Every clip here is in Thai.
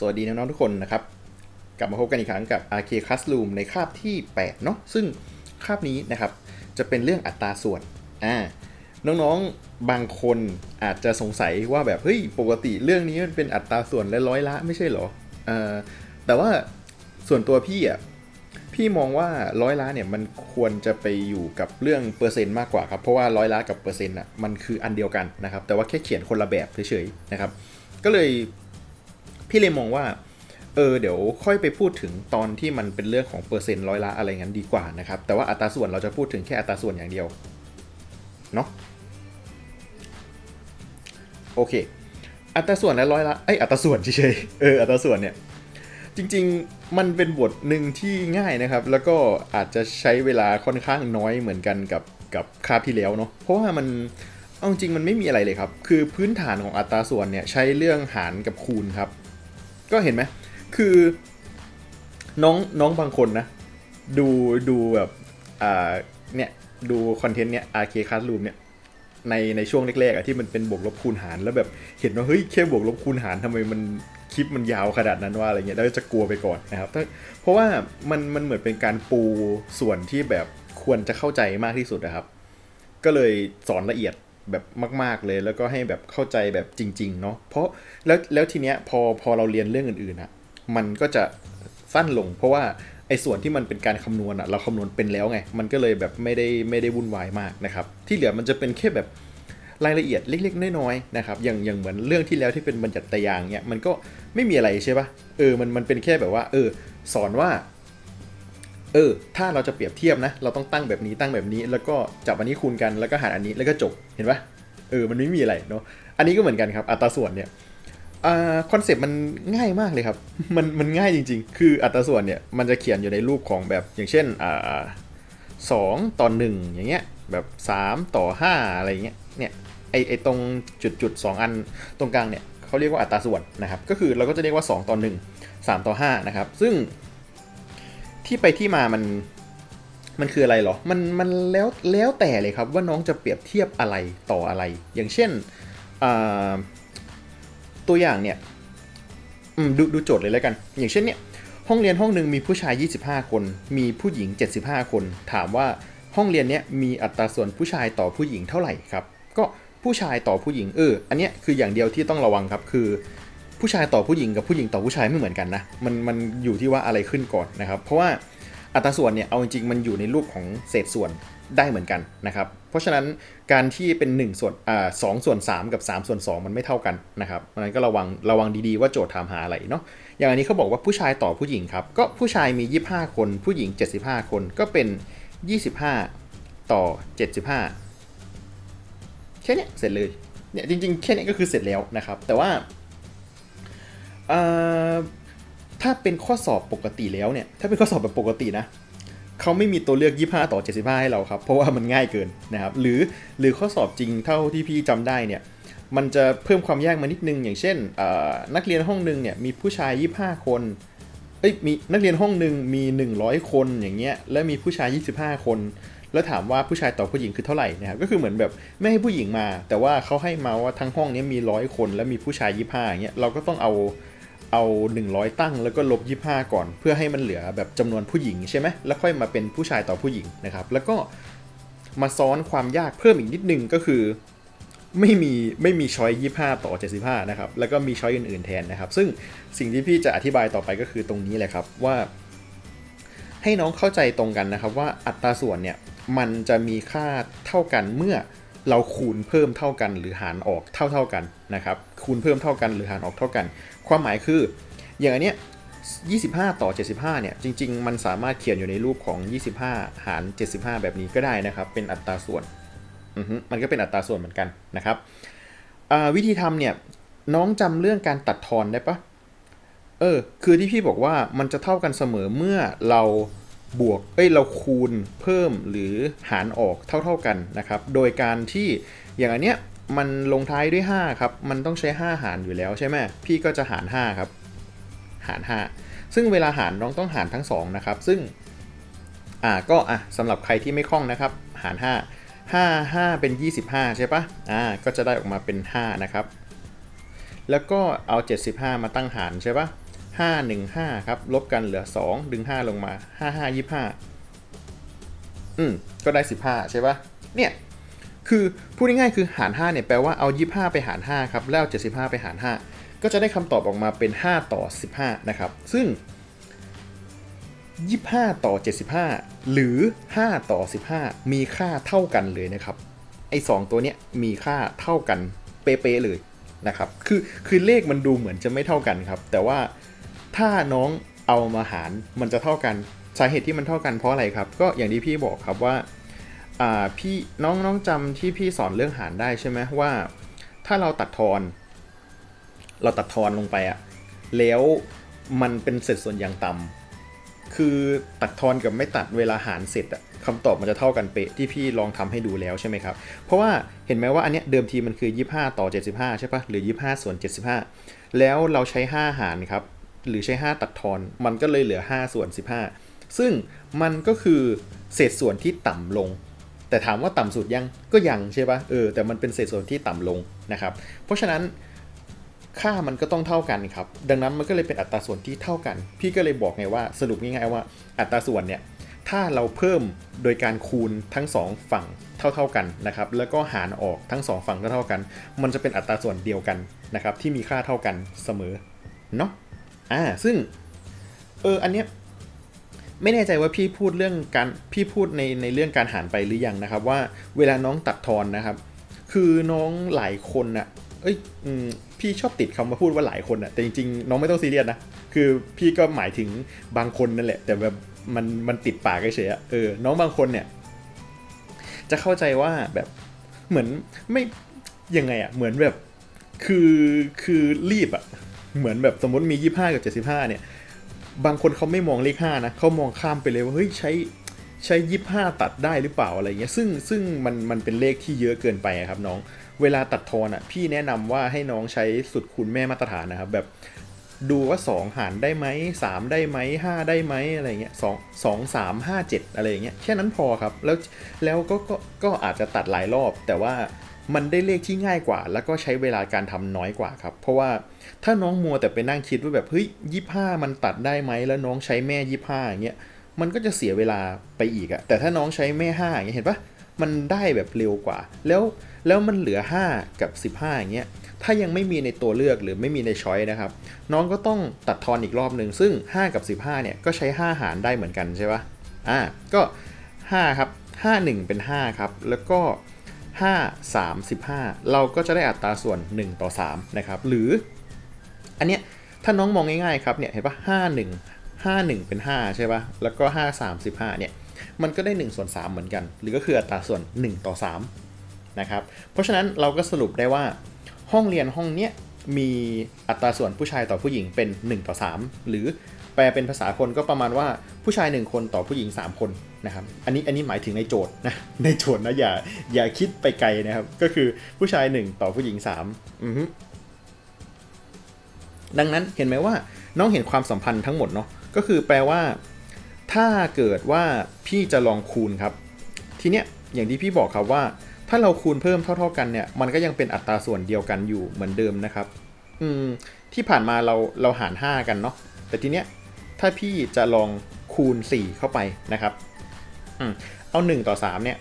สวัสดีน้องๆทุกคนนะครับ กลับมาพบกันอีกครั้งกับ RK Classroom ในคาบที่ 8 เนาะซึ่งคาบนี้นะครับ จะเป็นเรื่องอัตราส่วนอ่าน้องๆบางคนอาจจะสงสัยว่าแบบ เฮ้ย ปกติเรื่องนี้มันเป็นอัตราส่วนและร้อยละไม่ใช่เหรอเอ่อแต่ว่าส่วนตัวพี่อะพี่มองว่าร้อยล้านเนี่ยมันควรจะไปอยู่กับเรื่องเปอร์เซ็นต์มากกว่าครับเพราะว่าร้อยล้านกับเปอร์เซ็นต์อะมันคืออันเดียวกันนะครับแต่ว่าแค่เขียนคนละแบบเฉยๆนะครับก็เลย พี่เลยมองว่า เออเดี๋ยวค่อยไปพูดถึงตอนที่มันเป็นเรื่องของเปอร์เซ็นต์ร้อยละอะไรงั้นดีกว่านะครับ แต่ว่าอัตราส่วนเราจะพูดถึงแค่อัตราส่วนอย่างเดียวเนาะโอเค อัตราส่วนและร้อยละไอยอัตราส่วนเฉยๆเอออัตราส่วนเนี่ยจริงๆ มันเป็นบทหนึ่งที่ง่ายนะครับ แล้วก็อาจจะใช้เวลาค่อนข้างน้อยเหมือนกันกับกับคาบที่แล้วเนาะ เพราะว่ามัน เอาจริงมันไม่มีอะไรเลยครับ คือพื้นฐานของอัตราส่วนเนี่ยใช้เรื่องหารกับคูณครับ ก็เห็นไหมคือน้องน้องบางคนนะ ดูดูแบบอ่าเนี่ยดูคอนเทนต์เนี่ย RK Classroom เนี่ยในในช่วงแรกๆอะที่มันเป็นบวกลบคูณหารแล้วแบบเห็นว่าเฮ้ยแค่บวกลบคูณหารทำไมมันคลิปมันยาวขนาดนั้นว่าอะไรเงี้ยแล้วจะกลัวไปก่อนนะครับเพราะว่ามันมันเหมือนเป็นการปูส่วนที่แบบควรจะเข้าใจมากที่สุดนะครับ ก็เลยสอนละเอียด แบบมาก ๆเลย แล้วก็ให้แบบเข้าใจแบบจริง ๆ เนาะเพราะแล้วแล้วทีเนี้ยพอพอเราเรียนเรื่องอื่นๆอะมันก็จะสั้นลง เพราะว่าไอ้ส่วนที่มันเป็นการคำนวณอะเราคำนวณเป็นแล้วไง มันก็เลยแบบไม่ได้ไม่ได้วุ่นวายมากนะครับ ที่เหลือมันจะเป็นแค่แบบรายละเอียดเล็กๆ น้อยๆนะครับอย่างอย่างเหมือนเรื่องที่แล้วที่เป็นบัญญัติยางเนี่ยมันก็ไม่มีอะไรใช่ปะเออมันมันเป็นแค่แบบว่า เออ สอนว่า เออ ถ้าเราจะเปรียบเทียบนะ เราต้องตั้งแบบนี้ตั้งแบบนี้ แล้วก็จับอันนี้คูณกัน แล้วก็หารอันนี้ แล้วก็จบ เห็นปะเออ มันไม่มีอะไรเนาะ อันนี้ก็เหมือนกันครับ อัตราส่วนเนี่ยอ่าคอนเซปต์มันง่ายมากเลยครับ มันมันง่ายจริง ๆ คืออัตราส่วนเนี่ย มันจะเขียนอยู่ในรูปของแบบอย่างเช่นอ่าสองต่อหนึ่งอย่างเงี้ย แบบสามต่อห้าอะไรเงี้ย เนี่ย ไอไอตรงจุดจุดสองอันตรงกลางเนี่ยเขาเรียกว่าอัตราส่วนนะครับ ก็คือเราก็จะเรียกว่า 2 ต่อ 1 3 ต่อ 5 นะครับ ซึ่ง ที่ไปที่มามันมันคืออะไรเหรอ มันมันแล้วแล้วแต่เลยครับว่าน้องจะเปรียบเทียบอะไรต่ออะไร อย่างเช่นตัวอย่างเนี่ยดูดูโจทย์เลยแล้วกัน อย่างเช่นเนี่ยห้องเรียนห้องหนึ่งมีผู้ชาย 25 คน มีผู้หญิง 75 คน ถามว่าห้องเรียนเนี้ยมีอัตราส่วนผู้ชายต่อผู้หญิงเท่าไหร่ครับ ก็ผู้ชายต่อผู้หญิงเออ อันเนี้ยคืออย่างเดียวที่ต้องระวังครับ คือ ผู้ชายต่อผู้หญิงกับผู้หญิงต่อผู้ชายไม่เหมือนกันนะมันมันอยู่ที่ว่าอะไรขึ้นก่อนนะครับ เพราะว่าอัตราส่วนเนี่ยเอาจริงๆมันอยู่ในรูปของเศษส่วนได้เหมือนกันนะครับ เพราะฉะนั้นการที่เป็น1ส่วนอ่าสส่วน 3 กับ 3 ส่วน 2 มันไม่เท่ากันนะครับเพราะฉะนั้นก็ระวังระวังดีๆว่าโจทย์ถามหาอะไรเนาะอย่างอันนี้เขาบอกว่าผู้ชายต่อผู้หญิงครับ ก็ผู้ชายมี 25 คน ผู้หญิง 75 คนก็เป็น 25 ต่อ 75 แค่นี้เสร็จเลยเนี่ยจริงๆแค่นี้ก็คือเสร็จแล้วนะครับ แต่ว่า ถ้าเป็นข้อสอบปกติแล้วเนี่ย ถ้าเป็นข้อสอบแบบปกตินะเขาไม่มีตัวเลือก 25 ต่อ 75 ให้เราครับ เพราะว่ามันง่ายเกินนะครับ หรือหรือข้อสอบจริงเท่าที่พี่จำได้เนี่ย มันจะเพิ่มความยากมานิดนึง อย่างเช่น นักเรียนห้องหนึ่งเนี่ยมีผู้ชาย 25 คน เอ้ย มีนักเรียนห้องหนึ่งมี 100 คนอย่างเงี้ย และมีผู้ชาย 25 คน แล้วถามว่าผู้ชายต่อผู้หญิงคือเท่าไหร่นะครับ ก็คือเหมือนแบบไม่ให้ผู้หญิงมา แต่ว่าเขาให้มาว่าทั้งห้องนี้มีร้อยคน และมีผู้ชาย 25อย่างเงี้ย เราก็ต้องเอา เอา 100 ตั้งแล้วก็ลบ 25 ก่อน เพื่อให้มันเหลือแบบจำนวนผู้หญิงใช่ไหมแล้วค่อยมาเป็นผู้ชายต่อผู้หญิงนะครับ แล้วก็มาซ้อนความยากเพิ่มอีกนิดนึงก็คือไม่มีไม่มีช้อย25 ต่อ 75 นะครับ แล้วก็มีช้อยอื่นๆแทนนะครับ ซึ่งสิ่งที่พี่จะอธิบายต่อไปก็คือตรงนี้แหละครับว่า ให้น้องเข้าใจตรงกันนะครับ ว่าอัตราส่วนเนี่ยมันจะมีค่าเท่ากันเมื่อเราคูณเพิ่มเท่ากันหรือหารออกเท่าเท่าๆกันนะครับคูณเพิ่มเท่ากันหรือหารออกเท่ากัน ความหมายคือ อย่างอันเนี้ย25 ต่อ 75 เนี่ย จริง ๆ มันสามารถเขียนอยู่ในรูปของ 25 หาร 75 แบบนี้ก็ได้นะครับ เป็นอัตราส่วน มันก็เป็นอัตราส่วนเหมือนกันนะครับอ่าวิธีทำเนี่ย น้องจำเรื่องการตัดทอนได้ปะเออ คือที่พี่บอกว่ามันจะเท่ากันเสมอเมื่อเราบวก เอ้ย เราคูณเพิ่มหรือหารออกเท่าๆกันนะครับ โดยการที่อย่างอันเนี้ย มันลงท้ายด้วย 5 ครับ มันต้องใช้ 5 หารอยู่แล้วใช่ไหมพี่ก็จะหาร 5 ครับ หาร 5 ซึ่งเวลาหารน้องต้องหารทั้ง 2 นะครับ ซึ่ง อ่า ก็อะสำหรับใครที่ไม่คล่องนะครับ หาร 5 5 5 เป็น 25 ใช่ปะอ่า ก็จะได้ออกมาเป็น 5 นะครับ แล้วก็เอา 75 มาตั้งหารใช่ปะห้าหนึ่งห้าครับ ลบกันเหลือสองดึงห้าลงมาห้าห้ายี่ห้าอืม ก็ได้สิบห้าใช่ปะเนี่ย คือพูดง่ายๆคือหาร5เนี่ยแปลว่าเอา 25 ไปหาร 5 ครับ แล้วเอา75 ไปหาร 5 ก็จะได้คำตอบออกมาเป็น 5 ต่อ 15 นะครับ ซึ่ง 25 ต่อ 75 หรือ 5 ต่อ 15 มีค่าเท่ากันเลยนะครับ ไอ้2ตัวเนี้ยมีค่าเท่ากันเป๊ะๆเลยนะครับ คือคือเลขมันดูเหมือนจะไม่เท่ากันครับ แต่ว่าถ้าน้องเอามาหารมันจะเท่ากัน สาเหตุที่มันเท่ากันเพราะอะไรครับ ก็อย่างที่พี่บอกครับว่า พี่น้องน้องจำที่พี่สอนเรื่องหารได้ใช่ไหมว่า ถ้าเราตัดทอน เราตัดทอนลงไปอะแล้วมันเป็นเศษส่วนอย่างต่ำคือตัดทอนกับไม่ตัดเวลาหารเสร็จอะคำตอบมันจะเท่ากันเป๊ะที่พี่ลองทำให้ดูแล้วใช่ไหมครับ เพราะว่าเห็นไหมว่าอันเนี้ยเดิมทีมันคือ 25 ต่อ 75 ใช่ปะหรือ 25 ส่วน 75 แล้วเราใช้ 5 หารครับ หรือใช้ 5 ตัดทอน มันก็เลยเหลือ 5 ส่วน 15 ซึ่งมันก็คือเศษส่วนที่ต่ำลง แต่ถามว่าต่ำสุดยังก็ยังใช่ปะเออแต่มันเป็นเศษส่วนที่ต่ำลงนะครับ เพราะฉะนั้นค่ามันก็ต้องเท่ากันครับ ดังนั้นมันก็เลยเป็นอัตราส่วนที่เท่ากัน พี่ก็เลยบอกไงว่าสรุปง่ายๆว่าอัตราส่วนเนี่ยถ้าเราเพิ่มโดยการคูณทั้งสองฝั่งเท่าๆกันนะครับแล้วก็หารออกทั้งสองฝั่งเท่าๆกัน มันจะเป็นอัตราส่วนเดียวกันนะครับที่มีค่าเท่ากันเสมอเนาะอ่าซึ่งเอออันเนี้ย ไม่แน่ใจว่าพี่พูดเรื่องการพี่พูดในในเรื่องการหารไปหรือยังนะครับ ว่าเวลาน้องตัดทอนนะครับ คือน้องหลายคนน่ะเอ้ยอพี่ชอบติดคำมาพูดว่าหลายคนน่ะแต่จริงๆ น้องไม่ต้องซีเรียสนะคือพี่ก็หมายถึงบางคนนั่นแหละ แต่แบบมันมันติดปากเฉยๆเออน้องบางคนเนี่ย จะเข้าใจว่าแบบเหมือนไม่ยังไงอะเหมือนแบบคือคือรีบอะเหมือนแบบสมมติมี 25 กับ 75 เนี่ย บางคนเขาไม่มองเลข5นะเขามองข้ามไปเลยว่าเฮ้ยใช้ใช้ยี่ห้าตัดได้หรือเปล่าอะไรเงี้ยซึ่งซึ่งมันมันเป็นเลขที่เยอะเกินไปครับน้อง เวลาตัดทอนอะพี่แนะนำว่าให้น้องใช้สุดคูณแม่มาตรฐานนะครับแบบดูว่า 2 หารได้ไหม3ได้ไหม5 ได้ไหมอะไรเงี้ย2 2 3 5 7อะไรเงี้ยแค่นั้นพอครับ แล้วแล้วก็ก็ก็อาจจะตัดหลายรอบ แต่ว่า มันได้เลขที่ง่ายกว่า แล้วก็ใช้เวลาการทำน้อยกว่าครับ เพราะว่าถ้าน้องมัวแต่ไปนั่งคิดว่าแบบเฮ้ยยี่ห้ามันตัดได้ไหมแล้วน้องใช้แม่ยี่ห้าอย่างเงี้ยมันก็จะเสียเวลาไปอีกอะแต่ถ้าน้องใช้แม่5อย่างเงี้ยเห็นปะมันได้แบบเร็วกว่า แล้วแล้วมันเหลือ 5 กับ 15 อย่างเงี้ย ถ้ายังไม่มีในตัวเลือกหรือไม่มีในช้อยนะครับ น้องก็ต้องตัดทอนอีกรอบหนึ่ง ซึ่ง 5 กับ 15 เนี่ย ก็ใช้ 5 หารได้เหมือนกันใช่ปะอ่า ก็ 5 ครับ 5 1 เป็น 5 ครับ แล้วก็ 5 3 15 เราก็จะได้อัตราส่วน 1 ต่อ 3 นะครับ หรืออันเนี้ยถ้าน้องมองง่ายๆครับเนี่ยเห็นปะ5 1 5 1 เป็น 5 ใช่ปะแล้วก็ 5 3 15 เนี่ย มันก็ได้ 1 ส่วน 3 เหมือนกัน หรือก็คืออัตราส่วน 1 ต่อ 3 นะครับ เพราะฉะนั้นเราก็สรุปได้ว่าห้องเรียนห้องเนี้ยมีอัตราส่วนผู้ชายต่อผู้หญิงเป็น 1 ต่อ 3 หรือแปลเป็นภาษาคนก็ประมาณว่าผู้ชาย 1 คนต่อผู้หญิง 3 คน นะครับอันนี้อันนี้หมายถึงในโจทย์นะในโจทย์นะอย่าอย่าคิดไปไกลนะครับ ก็คือผู้ชาย 1 ต่อผู้หญิง3อือดังนั้นเห็นไหมว่าน้องเห็นความสัมพันธ์ทั้งหมดเนาะก็คือแปลว่า ถ้าเกิดว่าพี่จะลองคูณครับ ทีเนี้ยอย่างที่พี่บอกครับว่า ถ้าเราคูณเพิ่มเท่า ๆกันเนี่ย มันก็ยังเป็นอัตราส่วนเดียวกันอยู่เหมือนเดิมนะครับ อืมที่ผ่านมาเราเราหาร 5 กันเนาะแต่ทีเนี้ยถ้าพี่จะลองคูณ 4 เข้าไปนะครับ เอาหนึ่งต่อสามเนี่ย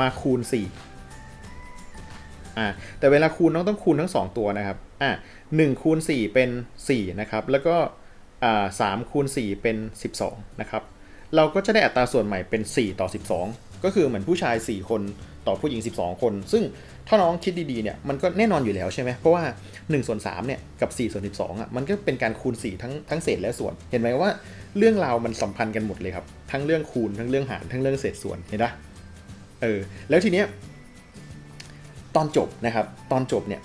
มาคูณ4อ่าแต่เวลาคูณต้องต้องคูณทั้งสองตัวนะครับอ่า1คูณสี่เป็นสี่นะครับ แล้วก็อ่ามคูณสี่เป็นสิบสองนะครับ เราก็จะได้อัตราส่วนใหม่เป็นสี่ต่อสิบสองก็คือเหมือนผู้ชายสี่คน ต่อผู้หญิง 12 คน ซึ่งถ้าน้องคิดดีๆเนี่ยมันก็แน่นอนอยู่แล้วใช่ไหมเพราะว่า1ส่วน3เนี่ยกับ4ส่วน12อะมันก็เป็นการคูณ 4 ทั้งทั้งเศษและส่วน เห็นไหมว่าเรื่องราวมันสัมพันธ์กันหมดเลยครับ ทั้งเรื่องคูณทั้งเรื่องหารทั้งเรื่องเศษส่วนเห็นปะเออแล้วทีเนี้ยตอนจบนะครับตอนจบเนี่ย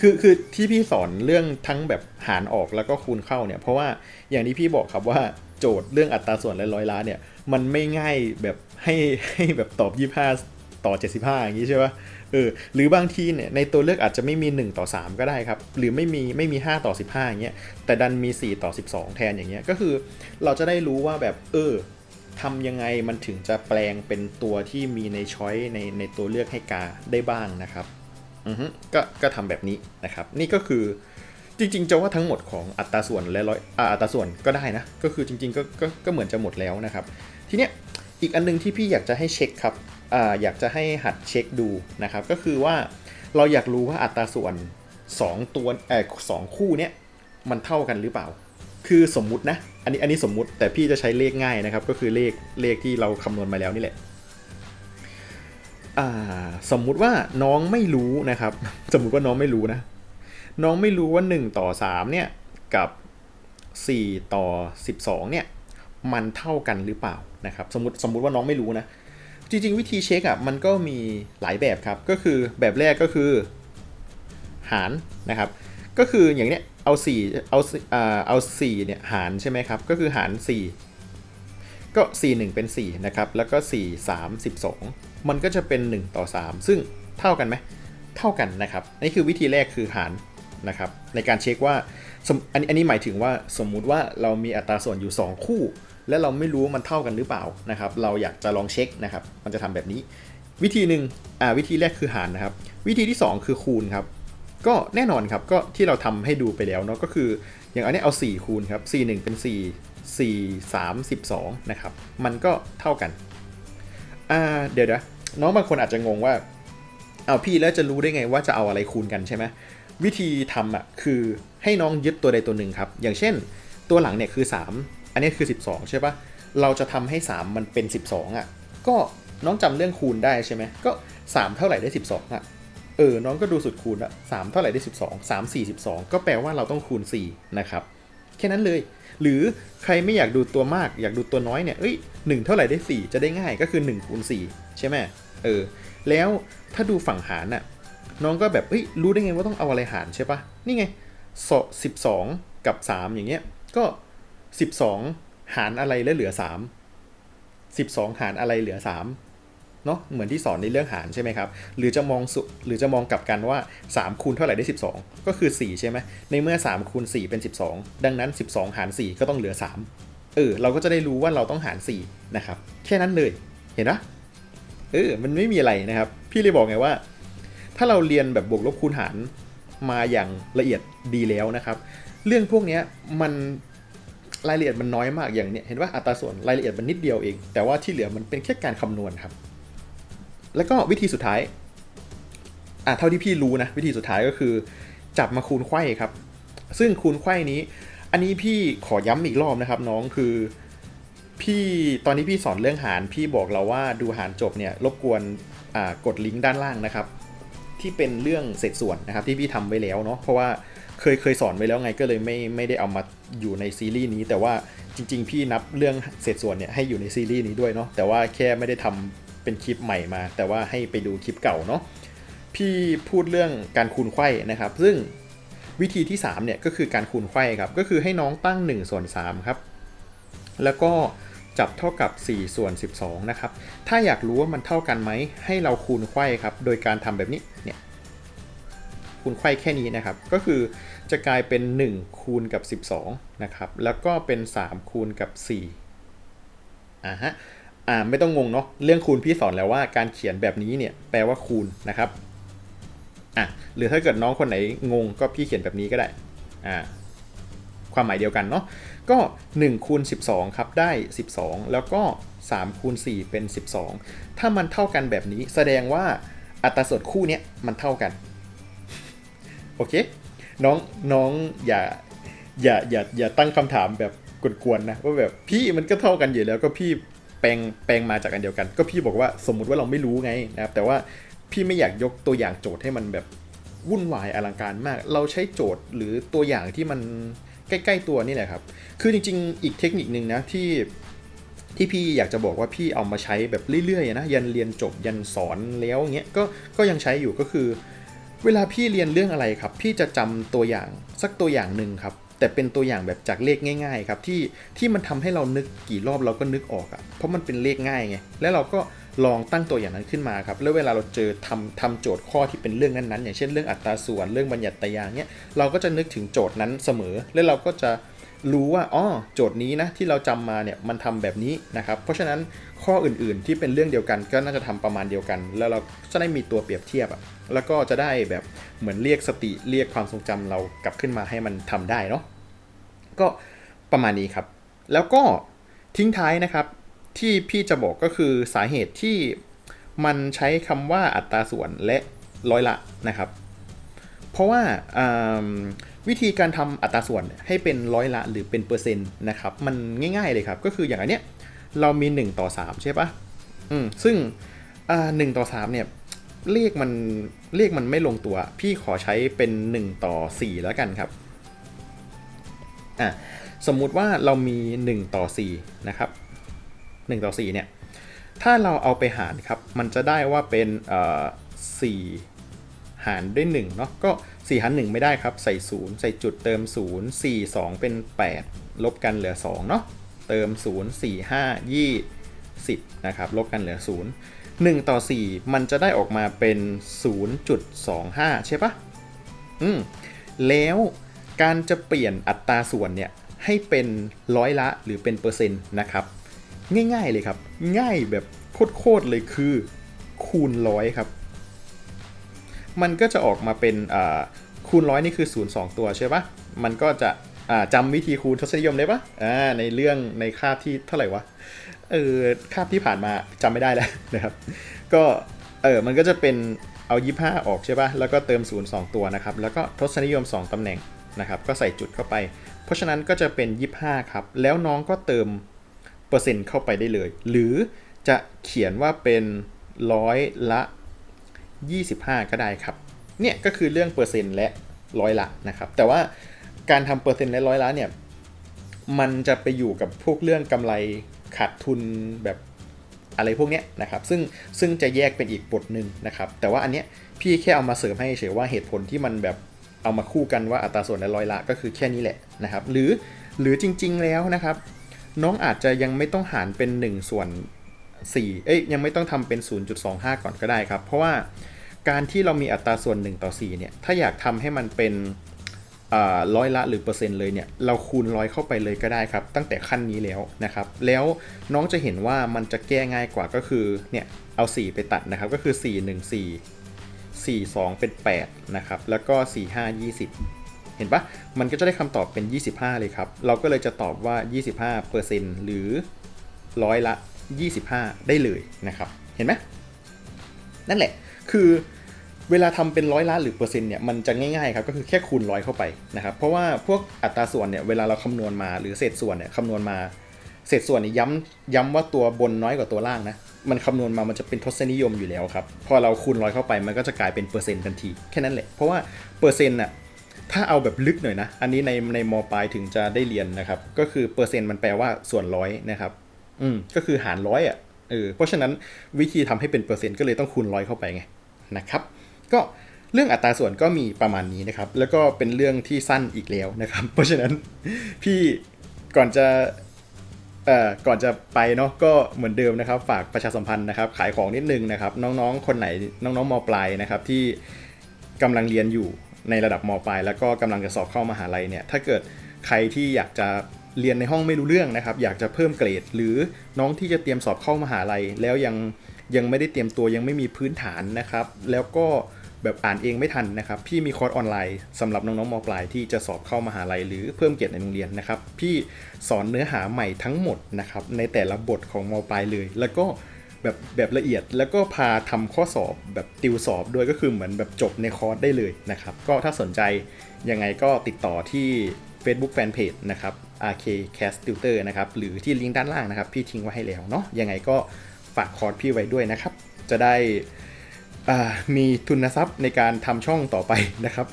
คือคือที่พี่สอนเรื่องทั้งแบบหารออกแล้วก็คูณเข้าเนี่ยเพราะว่าอย่างที่พี่บอกครับว่าโจทย์เรื่องอัตราส่วนและร้อยล้านเนี่ยมันไม่ง่ายแบบให้ให้แบบตอบ25 ต่อ 75 อย่างนี้ใช่ปะเออหรือบางทีเนี่ยในตัวเลือกอาจจะไม่มี 1 ต่อ 3 ก็ได้ครับ หรือไม่มีไม่มี 5 ต่อ 15 อย่างเงี้ยแต่ดันมี 4 ต่อ 12 แทนอย่างเงี้ยก็คือเราจะได้รู้ว่าแบบเออทำยังไงมันถึงจะแปลงเป็นตัวที่มีในช้อยในในตัวเลือกให้กาได้บ้างนะครับอือฮึก็ก็ทำแบบนี้นะครับ นี่ก็คือจริงๆจะว่าทั้งหมดของอัตราส่วนและร้อยอัตราส่วนก็ได้นะ ก็คือจริงๆก็ก็ก็เหมือนจะหมดแล้วนะครับ ทีเนี้ยอีกอันนึงที่พี่อยากจะให้เช็คครับ อยากจะให้หัดเช็คดูนะครับ ก็คือว่าเราอยากรู้ว่าอัตราส่วน 2 ตัวเออสองคู่เนี้ยมันเท่ากันหรือเปล่า คือสมมุตินะ อันนี้อันนี้สมมุติแต่พี่จะใช้เลขง่ายนะครับ ก็คือเลขเลขที่เราคำนวณมาแล้วนี่แหละสมมุติว่าน้องไม่รู้นะครับ สมมุติว่าน้องไม่รู้นะ น้องไม่รู้ว่า 1 ต่อ 3 เนี่ย กับ 4 ต่อ 12 เนี่ย มันเท่ากันหรือเปล่านะครับ สมมติสมมุติว่าน้องไม่รู้นะ จริงๆ วิธีเช็คอะ่ะมันก็มีหลายแบบครับ ก็คือแบบแรกก็คือ หารนะครับ ก็คืออย่างเนี้ยเอา4เอาอ่าเอา4เนี่ยหารใช่ไหมครับ ก็คือหาร 4 ก็ 4 1 เป็น 4 นะครับ แล้วก็ 4 3 12 มันก็จะเป็น 1 ต่อ 3 ซึ่งเท่ากันไหมเท่ากันนะครับนี่คือวิธีแรกคือหารนะครับในการเช็คว่าอันนี้อันนี้หมายถึงว่าสมมุติว่าเรามีอัตราส่วนอยู่ 2 คู่ และเราไม่รู้ว่ามันเท่ากันหรือเปล่านะครับ เราอยากจะลองเช็คนะครับ มันจะทำแบบนี้ วิธีหนึ่งอ่าวิธีแรกคือหารนะครับ วิธีที่ 2 คือคูณครับ ก็แน่นอนครับก็ที่เราทำให้ดูไปแล้วเนาะก็คือ อย่างอันนี้เอา 4 คูณครับ4 1 เป็น 4 4 3 12นะครับ มันก็เท่ากัน อ่า เดี๋ยวนะน้องบางคนอาจจะงงว่า เอาพี่แล้วจะรู้ได้ไงว่าจะเอาอะไรคูณกันใช่ไหม วิธีทำอะคือให้น้องยึดตัวใดตัวหนึ่งครับ อย่างเช่น ตัวหลังเนี่ยคือ 3 อันนี้คือ 12 ใช่ปะเราจะทำให้ 3 มันเป็น 12อะ ก็น้องจำเรื่องคูณได้ใช่ไหมก็ 3 เท่าไหร่ได้ 12อะ เออ น้องก็ดูสุดคูณอะสามเท่าไหร่ได้ 12 3 4 12 ก็แปลว่าเราต้องคูณ 4 นะครับ แค่นั้นเลย หรือใครไม่อยากดูตัวมาก อยากดูตัวน้อยเนี่ย เอ้ย1เท่าไหร่ได้ 4 จะได้ง่าย ก็คือ1คูณ4ใช่ไหมเออ แล้วถ้าดูฝั่งหารน่ะ น้องก็แบบเอ้ย รู้ได้ไงว่าต้องเอาอะไรหารใช่ปะนี่ไงสสิบสองกับ 3 อย่างเงี้ย ก็ 12 หารอะไรแล้วเหลือ 3 12 หารอะไรเหลือ 3 เนาะเหมือนที่สอนในเรื่องหารใช่ไหมครับ หรือจะมองสุหรือจะมองกลับกันว่า 3 คูณเท่าไหร่ได้ 12 ก็คือ 4 ใช่ไหมในเมื่อ 3 คูณ 4 เป็น 12 ดังนั้น 12 หาร 4 ก็ต้องเหลือ 3 เออ เราก็จะได้รู้ว่าเราต้องหาร 4 นะครับ แค่นั้นเลย เห็นปะเออ มันไม่มีอะไรนะครับ พี่เลยบอกไงว่า ถ้าเราเรียนแบบบวกลบคูณหารมาอย่างละเอียดดีแล้วนะครับ เรื่องพวกนี้มัน รายละเอียดมันน้อยมากอย่างเนี้ยเห็นว่าอัตราส่วนรายละเอียดมันนิดเดียวเอง แต่ว่าที่เหลือมันเป็นแค่การคำนวณครับ แล้วก็วิธีสุดท้ายอะเท่าที่พี่รู้นะวิธีสุดท้ายก็คือ จับมาคูณไข้ครับ ซึ่งคูณไข้นี้ อันนี้พี่ขอย้ำอีกรอบนะครับ น้องคือ พี่ตอนนี้พี่สอนเรื่องหารพี่บอกเราว่าดูหารจบเนี่ยรบกวนอ่ากดลิงก์ด้านล่างนะครับ ที่เป็นเรื่องเศษส่วนนะครับที่พี่ทำไว้แล้วเนาะเพราะว่าเคยเคยสอนไว้แล้วไงก็เลยไม่ไม่ได้เอามาอยู่ในซีรีส์นี้ แต่ว่าจริง ๆ พี่นับเรื่องเศษส่วนเนี่ยให้อยู่ในซีรีส์นี้ด้วยเนาะแต่ว่าแค่ไม่ได้ทำเป็นคลิปใหม่มา แต่ว่าให้ไปดูคลิปเก่าเนาะพี่พูดเรื่องการคูณไข้นะครับ ซึ่งวิธีที่3เนี่ยก็คือการคูณไขว้ครับก็คือให้น้องตั้ง1ส่วน3ครับแล้วก็จับเท่ากับ 4 ส่วน 12 นะครับ ถ้าอยากรู้ว่ามันเท่ากันไหม ให้เราคูณไขว้ครับ โดยการทำแบบนี้ คูณไขว้แค่นี้นะครับ ก็คือจะกลายเป็น 1 คูณกับ 12 นะครับ แล้วก็เป็น 3 คูณกับ4อ่าฮะอ่าไม่ต้องงงเนาะเรื่องคูณพี่สอนแล้วว่าการเขียนแบบนี้เนี่ยแปลว่าคูณนะครับอะหรือถ้าเกิดน้องคนไหนงงก็พี่เขียนแบบนี้ก็ได้อ่าความหมายเดียวกันเนาะก็1คูณ12ครับได้ 12 แล้วก็3คูณ4เป็น 12 ถ้ามันเท่ากันแบบนี้แสดงว่าอัตราส่วนคู่เนี้ยมันเท่ากัน โอเค น้องน้องอย่าอย่าอย่าอย่าตั้งคำถามแบบกวนๆนะว่าแบบพี่มันก็เท่ากันอยู่แล้วก็พี่แปลงแปลงมาจากอันเดียวกัน ก็พี่บอกว่าสมมุติว่าเราไม่รู้ไงนะครับ แต่ว่าพี่ไม่อยากยกตัวอย่างโจทย์ให้มันแบบวุ่นวายอลังการมาก เราใช้โจทย์หรือตัวอย่างที่มันใกล้ๆตัวนี่แหละครับ คือจริง ๆ อีกเทคนิคนึงนะที่ที่พี่อยากจะบอกว่าพี่เอามาใช้แบบเรื่อยๆนะยันเรียนจบยันสอนแล้วเงี้ยก็ก็ยังใช้อยู่ก็คือ เวลาพี่เรียนเรื่องอะไรครับ พี่จะจำตัวอย่างสักตัวอย่างหนึ่งครับ แต่เป็นตัวอย่างแบบจากเลขง่ายๆครับที่ที่มันทำให้เรานึกกี่รอบเราก็นึกออกอะ่ะเพราะมันเป็นเลขง่ายไงแล้วเราก็ลองตั้งตัวอย่างนั้นขึ้นมาครับแล้วเวลาเราเจอทำทำโจทย์ข้อที่เป็นเรื่องนั้นๆ อย่างเช่นเรื่องอัตราส่วนเรื่องบัญญัติตารางเนี้ยเราก็จะนึกถึงโจทย์นั้นเสมอ แล้วเราก็จะ รู้ว่าอ๋อโจทย์นี้นะที่เราจำมาเนี่ยมันทำแบบนี้นะครับเพราะฉะนั้นข้ออื่นๆที่เป็นเรื่องเดียวกันก็น่าจะทำประมาณเดียวกัน แล้วเราจะได้มีตัวเปรียบเทียบอะแล้วก็จะได้แบบเหมือนเรียกสติเรียกความทรงจำเรากลับขึ้นมาให้มันทำได้เนาะก็ประมาณนี้ครับ แล้วก็ทิ้งท้ายนะครับที่พี่จะบอกก็คือสาเหตุที่มันใช้คำว่าอัตราส่วนและร้อยละนะครับ เพราะว่าวิธีการทำอัตราส่วนให้เป็นร้อยละหรือเป็นเปอร์เซ็นต์นะครับ มันง่ายๆเลยครับ ก็คืออย่างอันเนี้ยเรามี 1 ต่อ 3 ใช่ปะอืมซึ่งหนึ่งต่อ 3 เนี่ยเลขมันเลขมันไม่ลงตัว พี่ขอใช้เป็น 1 ต่อ 4 แล้วกันครับอะสมมุติว่าเรามี 1 ต่อ 4 นะครับ 1 ต่อ 4 เนี่ย ถ้าเราเอาไปหารครับ มันจะได้ว่าเป็นเอ่อ4 หารด้วย1เนาะก็4หาร1ไม่ได้ครับใส่ 0 ใส่จุดเติม 0 4 2 เป็น 8 ลบกันเหลือ2เนาะเติม 0 4 5 20นะครับลบกันเหลือ 0 1 ต่อ 4 มันจะได้ออกมาเป็น 0.25 ใช่ปะอืมแล้วการจะเปลี่ยนอัตราส่วนเนี่ยให้เป็นร้อยละหรือเป็นเปอร์เซ็นต์นะครับ ง่ายๆเลยครับ ง่ายแบบโคตรๆเลยคือคูณร้อยครับ มันก็จะออกมาเป็นคูณร้อยนี่คือ0 2ตัวใช่ปะมันก็จะอ่าจำวิธีคูณทศนิยมได้ปะอ่าในเรื่องในคาบที่เท่าไหร่วะเออคาบที่ผ่านมาจำไม่ได้แล้วนะครับ ก็เออมันก็จะเป็นเอา 25 ออกใช่ปะแล้วก็เติม 0 2 ตัวนะครับ แล้วก็ทศนิยม 2ตำแหน่งนะครับ ก็ใส่จุดเข้าไป เพราะฉะนั้นก็จะเป็น 25 ครับ แล้วน้องก็เติมเปอร์เซ็นต์เข้าไปได้เลย หรือจะเขียนว่าเป็นร้อยละ 25 ก็ได้ครับ เนี่ยก็คือเรื่องเปอร์เซ็นต์และร้อยละนะครับ แต่ว่าการทำเปอร์เซ็นต์และร้อยละเนี่ย มันจะไปอยู่กับพวกเรื่องกำไรขาดทุนแบบอะไรพวกเนี้ยนะครับ ซึ่งซึ่งจะแยกเป็นอีกบทหนึ่งนะครับ แต่ว่าอันเนี้ยพี่แค่เอามาเสริมให้เฉยว่าเหตุผลที่มันแบบเอามาคู่กันว่าอัตราส่วนและร้อยละก็คือแค่นี้แหละนะครับ หรือหรือจริง ๆ แล้วนะครับ น้องอาจจะยังไม่ต้องหารเป็น 1 ส่วน 4 เอ้ยยังไม่ต้องทำเป็น 0.25 ก่อนก็ได้ครับ เพราะว่าการที่เรามีอัตราส่วน 1 ต่อ 4 เนี่ย ถ้าอยากทำให้มันเป็นร้อยละหรือเปอร์เซ็นต์เลยเนี่ย เราคูณร้อยเข้าไปเลยก็ได้ครับ ตั้งแต่ขั้นนี้แล้วนะครับ แล้วน้องจะเห็นว่ามันจะแก้ง่ายกว่าก็คือเนี่ยเอา 4 ไปตัดนะครับ ก็คือ 4 1 4 4 2 เป็น 8 นะครับ แล้วก็ 4 5 20เห็นปะมันก็จะได้คำตอบเป็น 25 เลยครับ เราก็เลยจะตอบว่า 25%หรือร้อยละ 25 ได้เลยนะครับ เห็นไหมนั่นแหละ คือเวลาทำเป็นร้อยละหรือเปอร์เซ็นต์เนี่ยมันจะง่ายๆครับก็คือแค่คูณร้อยเข้าไปนะครับ เพราะว่าพวกอัตราส่วนเนี่ยเวลาเราคำนวณมาหรือเศษส่วนเนี่ยคำนวณมาเศษส่วนนี่ย้ำย้ำว่าตัวบนน้อยกว่าตัวล่างนะมันคำนวณมามันจะเป็นทศนิยมอยู่แล้วครับ พอเราคูณร้อยเข้าไปมันก็จะกลายเป็นเปอร์เซ็นต์ทันทีแค่นั้นแหละ เพราะว่าเปอร์เซ็นต์น่ะถ้าเอาแบบลึกหน่อยนะ อันนี้ในในมปลายถึงจะได้เรียนนะครับ ก็คือเปอร์เซ็นต์มันแปลว่าส่วนร้อยนะครับ อืมก็คือหารร้อยอะเออเพราะฉะนั้นวิธีทำให้เป็นเปอร์เซ็นต์ก็เลยต้องคูณร้อยเข้าไปไงนะครับ ก็เรื่องอัตราส่วนก็มีประมาณนี้นะครับ แล้วก็เป็นเรื่องที่สั้นอีกแล้วนะครับ เพราะฉะนั้นพี่ก่อนจะเอ่อก่อนจะไปเนาะก็เหมือนเดิมนะครับ ฝากประชาสัมพันธ์นะครับ ขายของนิดนึงนะครับ น้องๆ คนไหนน้องๆมปลายนะครับ ที่กำลังเรียนอยู่ในระดับมปลาย แล้วก็กำลังจะสอบเข้ามหาลัยเนี่ยถ้าเกิดใครที่อยากจะ เรียนในห้องไม่รู้เรื่องนะครับ อยากจะเพิ่มเกรด หรือน้องที่จะเตรียมสอบเข้ามหาลัย แล้วยังยังไม่ได้เตรียมตัวยังไม่มีพื้นฐานนะครับ แล้วก็แบบอ่านเองไม่ทันนะครับ พี่มีคอร์สออนไลน์สำหรับน้องๆมปลายที่จะสอบเข้ามหาลัยหรือเพิ่มเกียรติในโรงเรียนนะครับ พี่สอนเนื้อหาใหม่ทั้งหมดนะครับในแต่ละบทของมปลายเลย แล้วก็แบบแบบละเอียดแล้วก็พาทำข้อสอบแบบติวสอบด้วยก็คือเหมือนแบบจบในคอร์สได้เลยนะครับ ก็ถ้าสนใจยังไงก็ติดต่อที่ Facebook Fanpage นะครับ RK Cast Tutor นะครับหรือที่ลิงก์ด้านล่างนะครับ พี่ทิ้งไว้ให้แล้วเนาะยังไงก็ฝากคอร์สพี่ไว้ด้วยนะครับ จะได้มีทุนทรัพย์ในการทำช่องต่อไปนะครับ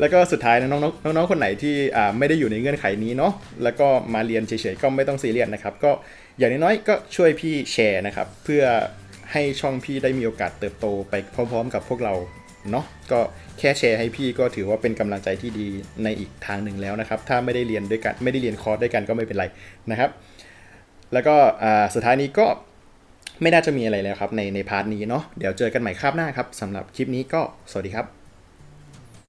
แล้วก็สุดท้ายนะน้องๆน้องๆคนไหนที่ไม่ได้อยู่ในเงื่อนไขนี้เนาะแล้วก็มาเรียนเฉยๆก็ไม่ต้องซีเรียสนะครับ ก็อย่างน้อยๆก็ช่วยพี่แชร์นะครับ เพื่อให้ช่องพี่ได้มีโอกาสเติบโตไปพร้อมๆ กับพวกเรา เนาะก็แค่แชร์ให้พี่ก็ถือว่าเป็นกำลังใจที่ดีในอีกทางหนึ่งแล้วนะครับ ถ้าไม่ได้เรียนด้วยกันไม่ได้เรียนคอร์สด้วยกันก็ไม่เป็นไรนะครับ แล้วก็สุดท้ายนี้ก็ไม่น่าจะมีอะไรแล้วครับในในพาร์ทนี้เนาะเดี๋ยวเจอกันใหม่คราบหน้าครับสำหรับคลิปนี้ก็สวัสดีครับ